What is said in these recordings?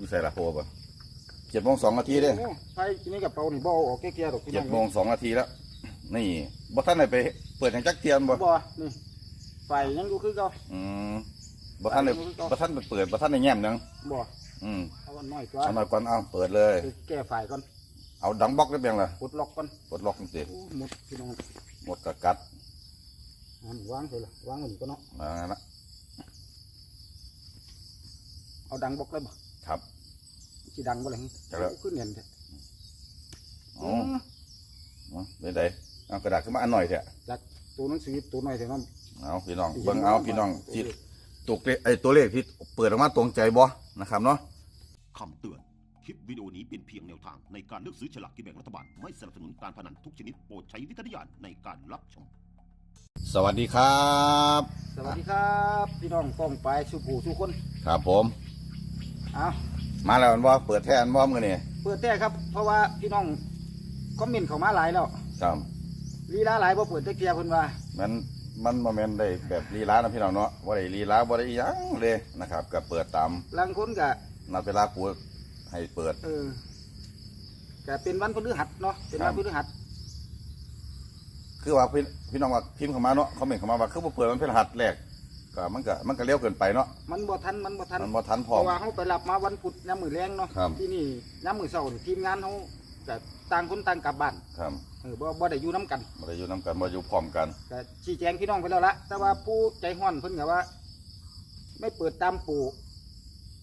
อยู่ใส่ละโพบ่เจ็ดโมงสองนาทีเด้โอ้ไฟกินในกระเป๋านี่บ่เอาออกแก่ๆดอกพี่เจ็น้ดองโมงสองนาทีแล้ว นี่บ่ท่านได้ไป เปิดอย่างจักเทียมบ่ บ่นี่ไฟยังอยู่คือเก่า อืมบ่ท่านได้บ่ท่านไปเปิดบ่ท่านได้แง้มหยังบ่อืมเอาอันน้อยตัวเอาหน่อยก่อนเอาเปิดเลย ไปแก้ไฟก่อนเอาดังบล็อกได้เพียงล่ะกดล็อกก่อนกดล็อกจังซี่โอ้หมดพี่น้องหมดกะกัดอันวางเลยล่ะวางไว้นี่ก็เนาะ มาละเอาดังบอกเลยบ่ ครับ สิดังบ่ล่ะจักแล้วโอ้คือเนียนแท้อ๋อเอาเป็นไดเอากระดาษขึ้นมาอันหน่อยเถอะจากตัวหนังสือตัวน้อยเท่านั้นเอาพี่น้องเบิ่งเอาพี่น้องที่ตกเลขไอ้ตัวเลขที่เปิดออกมาตรงใจบ่นะครับเนาะ คำเตือน คลิปวิดีโอนี้เป็นเพียงแนวทางในการเลือกซื้อฉลากกินแบ่งรัฐบาล ไม่สนับสนุนการพนันทุกชนิดโปรดใช้วิจารณญาณในการรับชม สวัสดีครับ สวัสดีครับ พี่น้องกองไปสุผู้สุคน ครับผม เอามาแล้วอันว่าเปิดแทนว่ามือนี่เปิดแต่ครับ เพราะว่าพี่น้องคอมเมนต์เข้ามาหลายแล้วครับลีลาหลายบ่เปิดจักเที่ยเพิ่นว่ามันมันโมเมนได้แบบลีลานะพี่น้องเนาะว่าได้ลีลาว่าได้อิหยังเลยนะครับก็เปิดตามลางคนก็นัดเวลาปูให้เปิด เออก็เป็นวันพฤหัสเนาะเป็นวันพฤหัสคือว่าพี่พี่น้องว่าพิมพ์เข้ามาเนาะคอมเมนต์เข้ามาว่าคือบ่เปิดมันเป็นรหัสแรก ก็มันก็มันก็เร็วเกินไปเนาะ มันบ่ทันมันบ่ทันมันบ่ทันพเพร้อมราะว่าเขาไปรับมาวันพุธยามมื้อแรงเนาะครับ ที่นี่ยามมื้อเช้านี่ทีมงานเขาก็ต่างคนต่างกลับบ้านครับเออบ่บ่ได้อยู่นํกันบ่ได้อยู่นํกันบ่อยู่พร้อมกัน ก็ชี้แจงพี่น้องไปแล้วละแต่ว่าผู้ใจห้อนเพิ่นก็ว่า ไม่เปิดตามปู่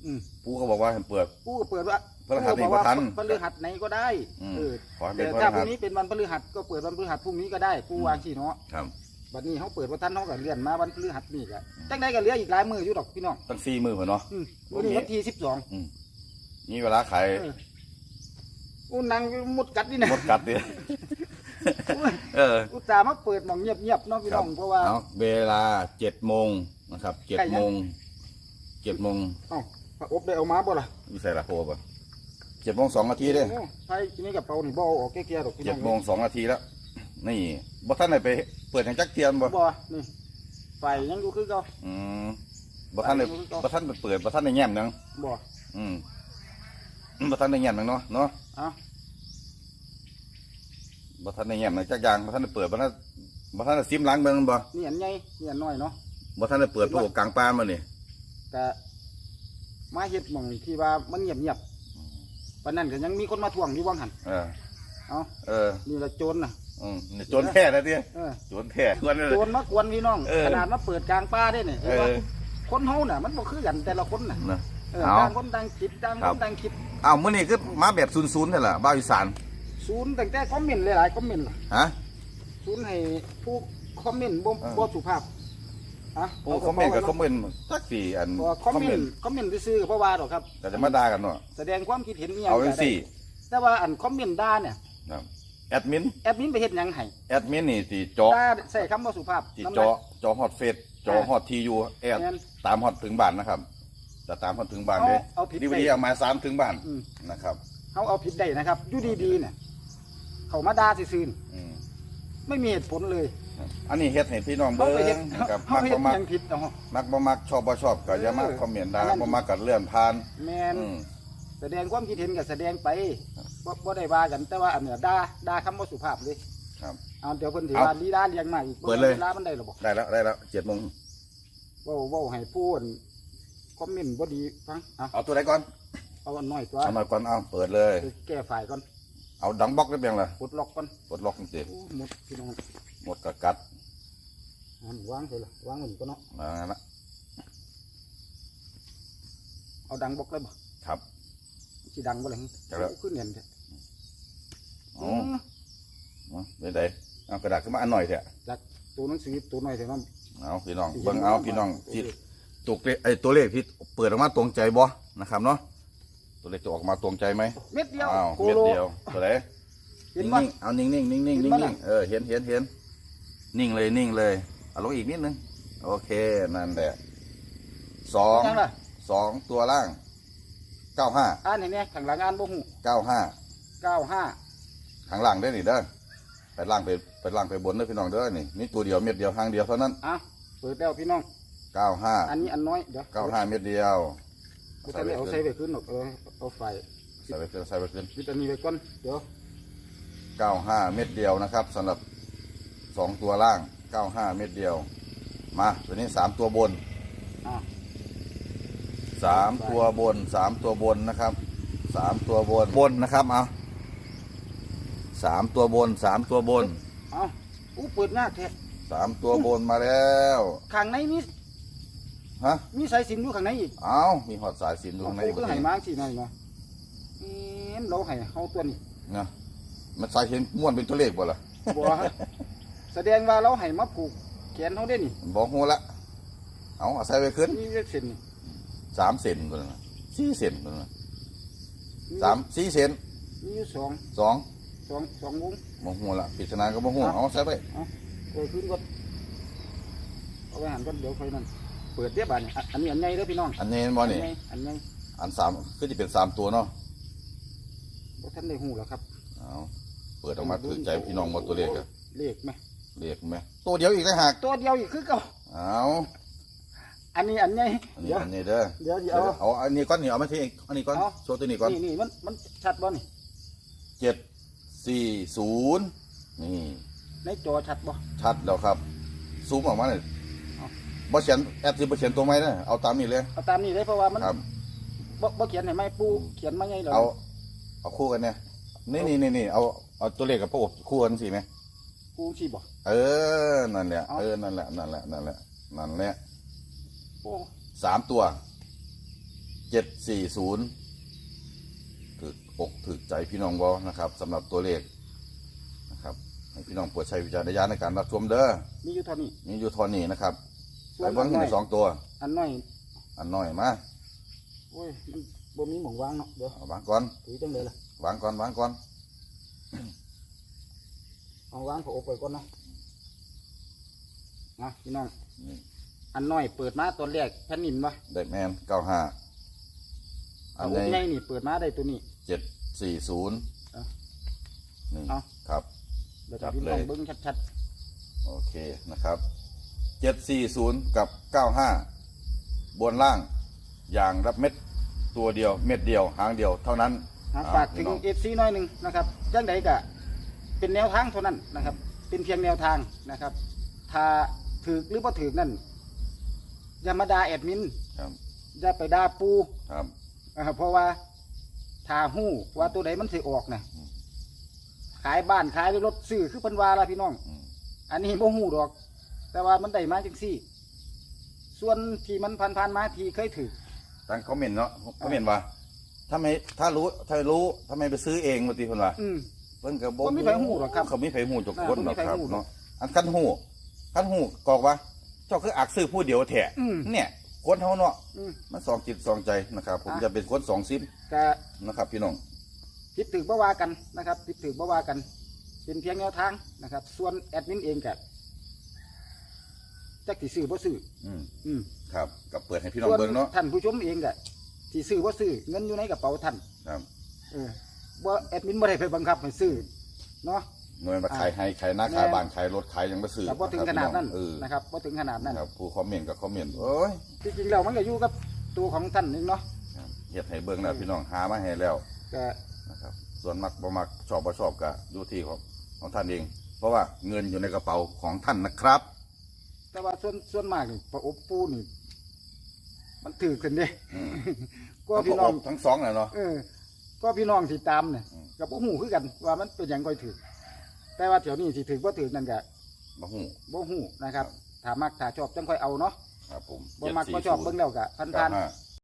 อืมปูก็บอกว่าให้เปิดปู่ก็เปิดว่าพฤหัสนี่ปู่บอกว่าบ่ทันพฤหัสไหนก็ได้อืมเออขอให้เป็แต่นพฤถ้าพหัรุ่สงนี้เป็นวันพฤหัสก็เปิดวันพฤหัสพรุ่งนี้ก็ได้ปู่วางสิเนาะ ครับ บัดนี้เขาเปิดว่าท่านเขาก็เลื่อนมาวันพฤหัสนี่ก็จังไดก็เหลืออีกหลายมื้ออยู่ดอกพี่น้องตั้ง4มื้อพุ่นเนาะ อืมวันนี้วันที่สิบสองอืมนี่เวลาขายอู้นางมุดกัดนี่นะหมดกัดดิเอออุตส่าห์มาเปิดหมองเงียบๆเนาะพี่น้องเพราะว่า เอาเวลาเจ็ดโมงนะครับเจ็ดใกล้ยังโมงเจ็ดโมงเอ้าพระอบได้เอามาบ่ล่ะอยู่ใส่ละโพบ่เจ็ดโมงสองนาทีเด้โอ้ไฟกินในกระเป๋านี่บ่เอาออกแก่ๆดอกพี่น้เจ็อดงโมงสองนาทีแล้ว นี่บ่ท่านได้ไป เปิดอย่างจักเทียมบ่บ่นี่ไฟยังอยู่คือเก่าอืมบ่ท่านได้ไปดูก่อนบ่ท่านไปเปิดบ่ท่านได้แง้มหยังบ่อืมบ่ท่านได้แง้มหยังเนาะเนาะเอ้าบ่ท่านได้แง้มหยังจักอย่างบ่ท่านได้เปิดบ่ท่านบ่ท่านได้ซิมล้างเบิ่งบ่นี่อันใหญ่นี่อันน้อยเนาะบ่ท่านได้เปิดพวกกลางป่ามานี่แต่มาเฮ็ดหม่องที่ว่ามันเงียบๆปานนั้นก็ยังมีคนมาทวงอยู่ว่างหั่นเออเอ้าเออนี่ละโจรน่ะ อืมนี่โจรแท้นะติเออโจรแท้ควรเลยโจรมากวนพี่น้องเออขนาดมาเปิดกลางป่าได้นี่เอเห็นว่าอคนเฮาน่ะ มันบ่คือกันแต่ละคนน่ะนะ เออเอาต่างคนต่างคิดต่างครัคบนต่างคิดอ้าวมื้อนี้คือมาแบบซุนๆนี่ล่ะบ้าวอีสานศูนย์ตั้งแต่คอมเมนต์หลายๆคอมเมนต์ล่ะฮะ ศูนย์ให้ผู้คอมเมนต์บ่เออ บ่สุภาพอะโอ้คอมเมนต์กับคอมเมนต์สักสี่อันบ่คอมเมนต์คอมเมนต์ซื่อๆก็บ่ว่าดอกครับก็จะมาด่ากันเนาะแสดงความคิดเห็นอีหยังเอาก็เป็นได้สี่แต่ว่าอันคอมเมนต์ด่าเนี่ย นะ แอดมินแอดมินไปเฮ็ดหยังให้แอดมินนี่สิเจาะด่าใส่คำบ่สุภาพสินำหนักเจาะเจาะฮอดเฟซเจาะฮอดทียูแอดแม่นตามฮอดถึงบ้านนะครับจะตามฮอดถึงบ้านเอาเลยเอาผิดดีไปวีดีเอามาสามถึงบ้านอืมนะครับเฮาเอาผิดได้นะครับอยู่ดีๆเนี่ยเขามาด่าซื่อๆนี่อืมไม่มีเหตุผลเลย อันนี้เฮ็ดให้พี่น้องเขาเบิ่ไปเฮ็ดงนะครับเขามักไปเฮ็บ่ดมักหยังผิดเนาะมักบ่มักชอบบ่ชอบก็อย่ามาเออคอมเมนต์ด่าอันนั้นบ่มักก็เลื่อนผ่านแม่นอืมแสดงความคิดเห็นก็แสดงไป บ่บ่ได้ว่ากันแต่ว่าอันเนี้ยด่าด่าคำบ่สุภาพเลยครับ เอาเดี๋ยวเพิ่นสิเอาว่าลีลาเลี้ยงมาอีกเปิดเลยลีลามันได้หรอบ่ได้แล้วได้แล้วเจ็ดโมงเว้าเว้าให้ผู้อั่นคอมเมนต์บ่ดีฟังเอาเอาตัวไหนก่อนเอาอันน้อยตัวเอาหน่อยก่อนเอาเปิดเลย ไปแก้ไฟก่อนเอาดังบล็อกได้เพียงล่ะกดล็อกก่อนกดล็อกจังซี่โอ้หมดพี่น้องหมดกะกัดอันวางเลยล่ะวางไว้นี่ก็เนาะมาละเอาดังบอกเลยบ่ครับสิดังบ่ล่ะจักแล้วโอ้คือเนียนแท้ อ๋อเอาเป็นไดเอากระดาษขึ้นมาอันหน่อยเถอะจากตัวหนังสือตัวน้อยเท่านั้นเอาพี่น้องเบิ่งเอาพี่น้องที่ตกเลขไอ้ตัวเลขที่เปิดออกมาตรงใจบ่นะครับเนาะตัวเลขจะออกมาตรงใจไหมเม็ดเดียวอ้าวโคเม็ดโล เดียวตัวไหนเห็นนิ่บ่งๆเอานิ่งๆนิ่งๆนิ่งๆนิ่งเห็นๆปะนิ่น่ะ งๆเออเห็นเห็นเห็นนิ่งเลยนิ่งเลยเอาลงอีกนิดนึงโอเคนั่นแหละสองยังล่ะสองตัวล่างเก้าห้าอ่านให้แน่ข้างหลังอ่านบ่ฮู้เก้าห้า95 ข้างล่างได้อนี่เด้อไปล่างไปไปล่างไปบนเด้อพี่น้องเด้อนี่นี่ตัวเดียวเม็ดเดียวทางเดียวเท่านั้นอะเปิดแล้วพี่น้อง เก้าห้าอันนี้อันน้อยเดี๋ยวเก้าห้าเม็ดเดียวบ่ทันได้เอาใส่ไปขึ้นหรอกเออเอาไฟใส่ไปขึ้นใส่ไปขึ้น วิตามินไปก่อนเดี๋ยวเก้าห้าเม็ดเดียวนะครับสำหรับสองตัวล่างเก้าห้าเม็ดเดียว มาตัวนี้สามตัวบน อ่าสามตัวบนสามตัวบนนะครับสามตัวบนบนนะครับเอา สามตัวบนสามตัวบนเอาอู้เปิดหน้าแท้สามตัวบนมาแล้วข้างในมีฮะมีสายสิญจนอยู่ข้างในอีกเอามีหอดสายสินอยู่ข้างในเอาบ่คือทีให้มาสิหน่อยเนาะเอ็มเราให้เฮาตัวนี้นะมันสายสินม้วนเป็นตัวเลขบ่ล่ะบ่ฮะแสดงว่าเราให้มาผูกแขนเฮาได้นี่บอกหัวละเอาเอาใส่ไปขึ้นมีเส้นนี่สามเซนตัวนั้นน่ะสี่เซนตัวนั้นน่ะสามสี่เซนมีอยู่สองสอง สองสองวงบอกหัวละปริศนาก็บอกหัวเอาใส่ไปเอาโอยขึ้นก่อนเอาไว้หันก่อนเดี๋ยวค่อยนั่นเปิดเรียบานนี่อันอันนี้อันใหญ่เด้อพี่น้องอันนี้บ่นี่อัใหญ่อันใหญ่อันสามก็จะเป็นสามตัวเนาะบ่ทันได้ฮู้หรอกครับเอาเปิดออกมาถือใจพี่น้องหมดตัวเลขอะเลขไหมเลขไหมตัวเดียวอีกต่างหากตัวเดียวอีกคือเก่าเอาอันนี้อันใหญ่อันนี้เดี๋ยวอันนี้เด้อเดี๋ยวสิเดี๋ยวเอาเอาอันนี้ก้อนนี่เอามาที่อันนี้ก้อนเอาโชว์ตัวนี้ก้อนนี่นี่มันมันชัดบ่นี่เจ็ด สี่ศูนย์นี่ในจอชัดบ่ชัดแล้วครับ ซูมออกมาเลยเอาบ่เขียนแอดที่บ่เขียนตัวไม้นะเอาตามนี้เลยเอาตามนี้เลยเพราะว่ามันครับ บ่บ่เขียนให้ไหมปูเขียนมาใหญ่แล้วเอา เอาคู่กันเนี่ยนี่นี่นี่นี่เอาเอาตัวเลขกับพวกคู่กันสิไหมปูสิบ่ เออนั่นแหละเอา เออนั่นแหละนั่นแหละนั่นแหละนั่นแหละโอ้สามตัวเจ็ดสี่ศูนย์ถึ กอกถึกใจพี่น้องบอนะครับสำหรับตัวเลขนะครับให้พี่น้องโปรดใช้วิจารณญาณในการรับชมเด้อมีอยู่เท่านี้ มีอยู่ทอนนี้นะครับส่วไอ้นเบิ้งอันน้ในอยสองตัว อันน้อยอันน้อยมาโอ้ยมันบ่มีหม่องวางเนาะเดี๋ยวเอาวางก่อนถือจังเลยล่ะวางก่อนวางก่อนเอาวางพออบไปก่อนเนาะนะพี่น้องนี่อันน้อยเปิดมาตอนแรกแผ่นนินวะได้แมนเก้าห้าอัเอานอบใหญ่นี้นี่เปิดมาได้ตัวนี้ เจ็ดสี่ศูนย์เอานี่เอา ครับ เดี๋ยวจัจะบพี่น้องเลยเบิ้งชัดโอเคนะครับเจ็ดสี่ศูนย์กับเก้าห้าบนล่าง อย่างรับเม็ดตัวเดียว เม็ดเดียว หางเดียวเท่านั้นๆหาอ่ฝากถึพี่งน้องเอฟซีน้อยหนึ่งนะครับจังใดกะเป็นแนวทางเท่านั้นนะครับ เป็นเพียงแนวทางนะครับ ถ้าถือหรือบ่ถือนั่นอย่ามาด่าแอดมินครับอย่าไปด่าปู ครับ อ่าเพราะว่า ถ้าหู้ว่าตัวใดมันสิออกนะอืมขายบ้านขายรถซื้อคือเพันวาละพี่น้อง อืมอันนี้บ่หูดอก แต่ว่ามันได้มาจังซี่ ส่วนที่มันผ่านๆมาที่เคยถือ ตั้งคอมเมนต์เนาะคอมเมนต์ว่าถ้าไม่ถ้ารู้ถ้ารู้ทำไมไปซื้อเองมาตีคนว่าอืม เพิ่นก็บ่มีไผฮู้หรอกครับเขามีไผหูจกอ่าคนหรอกบ่มีไผครับฮู้หรอกเนาะอันคันหูคันหูกอกว่า เจ้าคืออักซื้อผู้เดียวแท้อืม เนี่ย คนเฮาเนาะอืม มันสองจิตสองใจนะครับผมอะ จะเป็นคนสองซิมก็นะครับ พี่น้องผิดถือบ่ว่ากันนะครับผิดถือบ่ว่ากัน เป็นเพียงแนวทางนะครับ ส่วนแอดมินเองก็จักสิซื้อบ่ซื้ออืมอืมครับกับเปิดให้พี่น้องส่วนเบิ่งเนาะท่านผู้ชมเองก็สิซื้อบ่ซื้อเงินอยู่ในกระเป๋าท่าน ครับ เออบ่แอดมินบ่ได้ไปบังคับให้ซื้อเนาะ หน่วยมาขายให้ขายหน้าแม่ขายบ้านขายรถขายหยังบ่ซื้อแต่บ่ถึงขนาดนั้นเออนะครับบ่ถึงขนาดนั้นครับผู้คอมเมนต์กับคอมเมนต์โอ้ยจริงๆแล้วมันก็อยู่กับตัวของท่านนึงเนาะครับเฮ็ดให้เบิ่งแล้วพี่น้องหามาให้แล้วก็นะครับส่วนมักบ่มักชอบบ่ชอบก็อยู่ที่ของของท่านเอง เพราะว่าเงินอยู่ในกระเป๋าของท่านนะครับ แต่ว่าส่วนส่วนมากนี่ประอบปูนี่มันถือกันเด้อืมก็พี่น้องทั้งสองแหละเนาะเออก็พี่น้องที่ตามเนี่ยอืมกับบ่ฮู้คือกัน ว่ามันเป็นหยังก็ถือ แต่ว่าแถวนี้สิถือบ่ถือนั่นก็บ่ฮู้ บ่ฮู้นะครับ ถ้ามักถ้าชอบจังค่อยเอาเนาะครับผมบ่มักบ่ชอบเบิ่งแล้วก็พันเก้าๆห้า